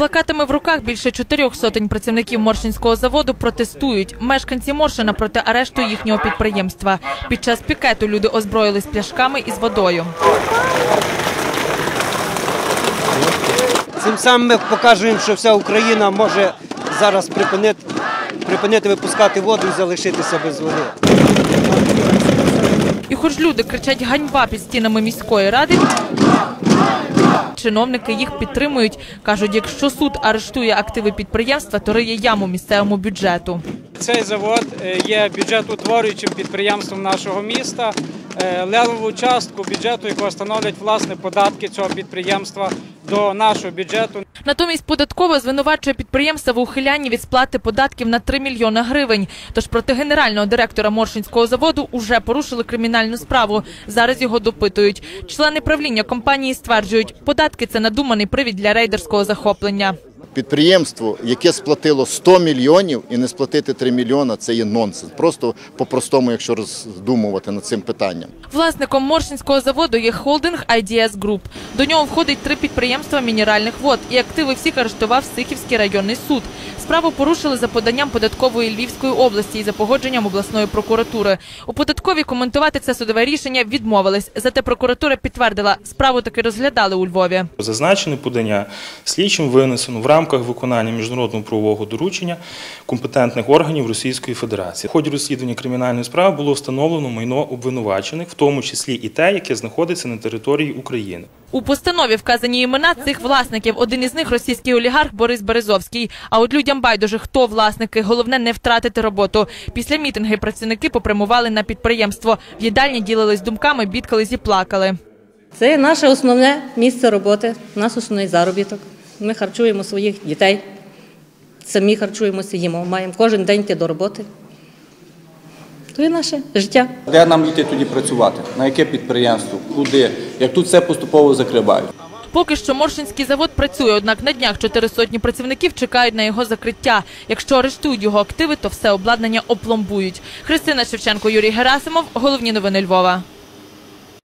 плакатами в руках більше чотирьох сотень працівників Моршинського заводу протестують. Мешканці Моршина проти арешту їхнього підприємства. Під час пікету люди озброїлись пляшками із водою. Цим самим ми показуємо, що вся Україна може зараз припинити, припинити випускати воду і залишитися без води. І хоч люди кричать ганьба під стінами міської ради, чиновники їх підтримують. Кажуть, якщо суд арештує активи підприємства, то риє яму місцевому бюджету. Цей завод е, є бюджетоутворюючим підприємством нашого міста. Е, Левову частку бюджету, якого становлять власне податки цього підприємства до нашого бюджету. Натомість податкова звинувачує підприємство в ухилянні від сплати податків на 3 мільйони гривень. Тож проти генерального директора Моршинського заводу уже порушили кримінальну справу. Зараз його допитують. Члени правління компанії стверджують, податки це надуманий привід для рейдерського захоплення. Підприємство, яке сплатило 100 мільйонів і не сплатити 3 мільйона, це є нонсенс. Просто по-простому, якщо роздумувати над цим питанням. Власником Моршинського заводу є холдинг IDS Group. До нього входить три підприємства мінеральних вод, і активи всіх арештував Сихівський районний суд. Справу порушили за поданням податкової Львівської області і за погодженням обласної прокуратури. У податковій коментувати це судове рішення відмовились. Зате прокуратура підтвердила, справу таки розглядали у Львові. Зазначене подання слідчим винесено в рамках виконання міжнародного правового доручення компетентних органів Російської Федерації. В ході розслідування кримінальної справи було встановлено майно обвинувачених, в тому числі і те, яке знаходиться на території України. У постанові вказані імена цих власників. Один із них російський олігарх Борис Березовський. А от людям байдуже, хто власники, головне не втратити роботу. Після мітинги працівники попрямували на підприємство. В їдальні ділились думками, бідкались і плакали. Це наше основне місце роботи, у нас основний заробіток. Ми харчуємо своїх дітей, самі харчуємося, їмо. Маємо кожен день йти до роботи. То є наше життя. Де нам йти тоді працювати? На яке підприємство? Куди? Як тут все поступово закривають? Поки що Моршинський завод працює, однак на днях чотири сотні працівників чекають на його закриття. Якщо арештують його активи, то все обладнання опломбують. Христина Шевченко, Юрій Герасимов. Головні новини Львова.